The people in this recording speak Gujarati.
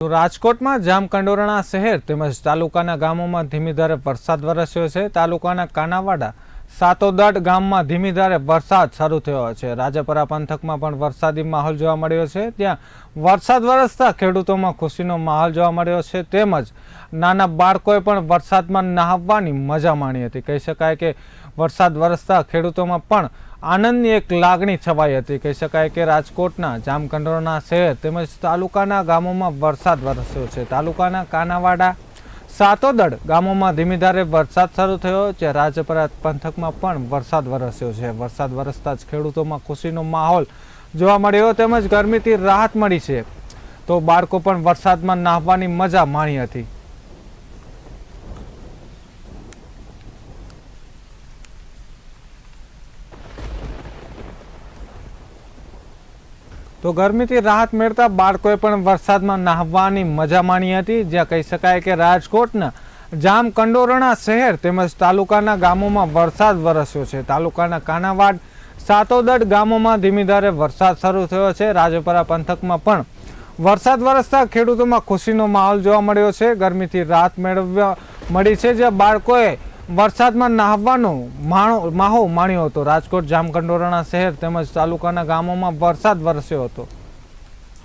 રાજકોટમાં જામકંડોરણા શહેર તેમજ તાલુકાના ગામોમાં ધીમી ધારે વરસાદ વરસ્યો છે. તાલુકાના કાનાવાડા, સાતોદડ ગામમાં ધીમી ધારે વરસાદ શરૂ થયો છે. રાજાપરા પંથકમાં પણ વરસાદી માહોલ જોવા મળ્યો છે. ત્યાં વરસાદ વરસતા ખેડૂતોમાં ખુશીનો માહોલ જોવા મળ્યો છે. તેમજ નાના બાળકોએ પણ વરસાદમાં નહાવવાની મજા માણી હતી. કહી શકાય કે વરસાદ વરસતા ખેડૂતોમાં પણ આનંદની એક લાગણી છવાઈ હતી. કહી શકાય કે રાજકોટના જામકંડોરના શહેર તેમજ તાલુકાના ગામોમાં વરસાદ વરસ્યો છે. તાલુકાના કાનાવાડા સાતોદડ ગામોમાં ધીમી ધારે વરસાદ શરૂ થયો છે. રાજપરા પંથકમાં પણ વરસાદ વરસ્યો છે. વરસાદ વરસતા જ ખેડૂતોમાં ખુશીનો માહોલ જોવા મળ્યો તેમજ ગરમીથી રાહત મળી છે. તો બાળકો પણ વરસાદમાં નાહવાની મજા માણી હતી. તો ગરમીથી રાહત મેળતા બાળકોએ પણ વરસાદમાં નાહવાની મજા માણી હતી. જ્યાં કહી શકાય કે રાજકોટના જામકંડોરણા શહેર તેમજ તાલુકાના ગામોમાં વરસાદ વરસ્યો છે. તાલુકાના કાનાવાડ, સાતોદડ ગામોમાં ધીમી ધારે વરસાદ શરૂ થયો છે. રાજપરા પંથકમાં પણ વરસાદ વરસતા ખેડૂતોમાં ખુશીનો માહોલ જોવા મળ્યો છે. ગરમીથી રાહત મેળવવા મળી છે. જ્યાં બાળકોએ વરસાદમાં નાહવાનો માણો માહો માણ્યો હતો. રાજકોટ, જામકંડોરણા શહેર તેમજ તાલુકાના ગામોમાં વરસાદ વરસ્યો હતો.